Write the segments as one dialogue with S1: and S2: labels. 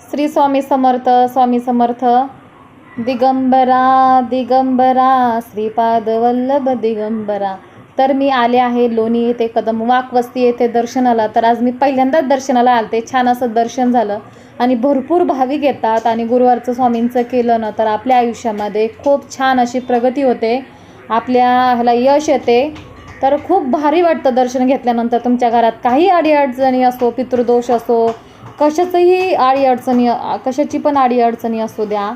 S1: श्री स्वामी समर्थ स्वामी समर्थ. दिगंबरा दिगंबरा श्रीपाद वल्लभ दिगंबरा. तर मी आले आहे लोणी येथे कदम वाकवस्ती येथे दर्शनाला. तर आज मी पहिल्यांदाच दर्शनाला आलते. छान असं दर्शन झालं. आणि भरपूर भाविक येतात आणि गुरुवारचं स्वामींचं केलं ना तर आपल्या आयुष्यामध्ये खूप छान अशी प्रगती होते. आपल्या ह्याला यश येते. तर खूप भारी वाटतं दर्शन घेतल्यानंतर. तुमच्या घरात काही अडीअडचणी असो पितृदोष असो कशाचंही आडी अडचणी कशाची पण आडी अडचणी असू द्या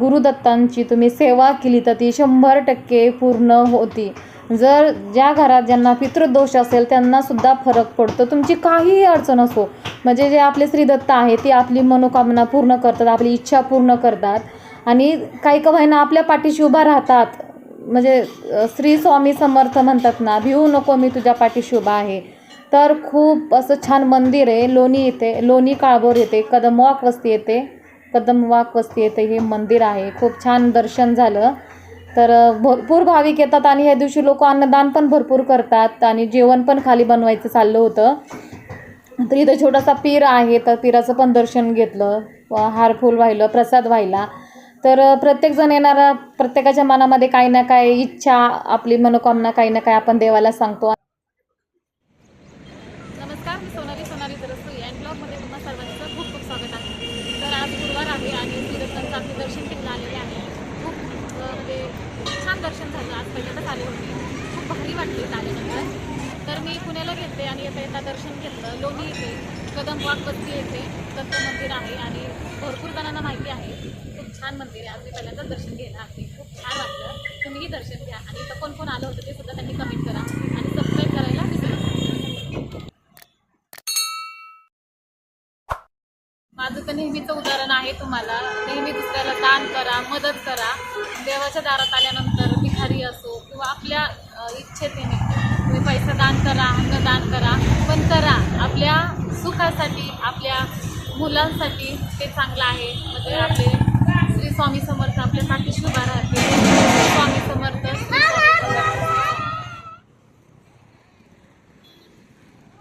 S1: गुरुदत्तांची तुम्ही सेवा केली तर ती शंभर टक्के पूर्ण होती. जर ज्या घरात ज्यांना पितृदोष असेल त्यांनासुद्धा फरक पडतो. तुमची काहीही अडचण असो म्हणजे जे आपले श्रीदत्त आहे ती आपली मनोकामना पूर्ण करतात आपली इच्छा पूर्ण करतात. आणि काही का होईना आपल्या पाठीशी उभा राहतात. म्हणजे श्री स्वामी समर्थ म्हणतात ना भिवू नको मी तुझ्या पाठीशी उभा आहे. तर खूप असं छान मंदिर आहे. लोणी येथे लोणी काळभोर येते कदमवाक वस्ती येते. कदमवाक वस्ती येते हे मंदिर आहे. खूप छान दर्शन झालं. तर भरपूर भाविक येतात आणि ह्या दिवशी लोक अन्नदान पण भरपूर करतात आणि जेवण पण खाली बनवायचं चाललं होतं. तर इथं छोटासा पीर आहे तर पिराचं पण दर्शन घेतलं. व हारफूल वाहिलं प्रसाद वाहिला तर प्रत्येकजण येणारा प्रत्येकाच्या मनामध्ये काही ना काही इच्छा आपली मनोकामना काही ना काही आपण देवाला सांगतो. नमस्कार मी सोनाली सोनाली तरसरी अँड ब्लॉगमध्ये तुम्हा सर्वांचं खूप खूप स्वागत आहे. तर आज गुरुवार आहे आणि श्रीदत्तांचं आम्ही दर्शन घेतलं आलेले आहे. खूप म्हणजे छान दर्शन झालं. आज पहिल्यांदाच आले होते. खूप भारी वाटली आल्यानंतर. तर मी पुण्याला घेतले आणि येता येता दर्शन घेतलं. लोणी येते कदम वाघ येते दत्त मंदिर आहे आणि भरपूर जणांना माहिती आहे. खूप छान मंदिर आहे. आज मी पहिल्यांदाच दर्शन घेणं आहे. खूप छान वाटलं. तुम्हीही दर्शन घ्या. आणि इथं कोण कोण आलं होतं ते सुद्धा त्यांनी कमेंट करा. आणि माझं तर नेहमीचं उदाहरण आहे तुम्हाला. नेहमी दुसऱ्याला दान करा मदत करा. देवाच्या दारात आल्यानंतर भिखारी असो किंवा आपल्या इच्छेतेने तुम्ही पैसा दान करा अन्नदान करा पण करा. आपल्या सुखासाठी आपल्या मुलांसाठी ते चांगलं आहे. म्हणजे आपले श्री स्वामी समर्थ आपल्या पाठीशी राहते स्वामी समर्थ श्री स्वामी समर्थ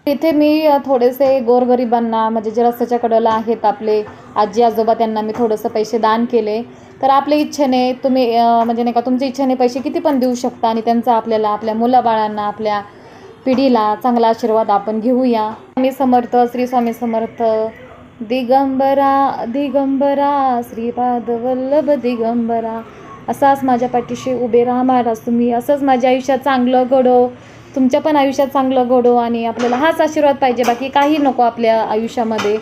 S1: इथे मी थोडेसे गोरगरिबांना म्हणजे जे रस्त्याच्या कडेला आहेत आपले आजी आजोबा त्यांना मी थोडंसं पैसे दान केले. तर आपल्या इच्छेने तुम्ही म्हणजे नाही का तुमच्या इच्छेने पैसे किती पण देऊ शकता आणि त्यांचा आपल्याला आपल्या मुलाबाळांना आपल्या पिढीला चांगला आशीर्वाद आपण घेऊया. स्वामी समर्थ श्री स्वामी समर्थ दिगंबरा दिगंबरा श्रीपाद वल्लभ दिगंबरा. असाच माझ्या पाठीशी उभे राहा महाराज तुम्ही असंच माझ्या आयुष्यात चांगलं घडो. तुमच्या पण आयुष्यात चांगलं घडो आणि आपल्याला हाच आशीर्वाद पाहिजे. बाकी काही नको आपल्या आयुष्यामध्ये.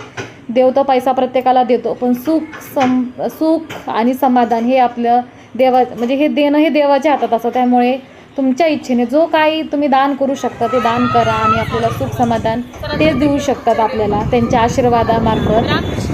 S1: देव तर पैसा प्रत्येकाला देतो पण सुख सम सुख आणि समाधान हे आपलं देवा म्हणजे हे देणं हे देवाच्या हातात असतं. त्यामुळे तुमच्या इच्छेने जो काही तुम्ही दान करू शकता ते दान करा आणि आपल्याला सुख समाधान तेच देऊ शकतात आपल्याला. त्यांच्या आशीर्वादामार्फत.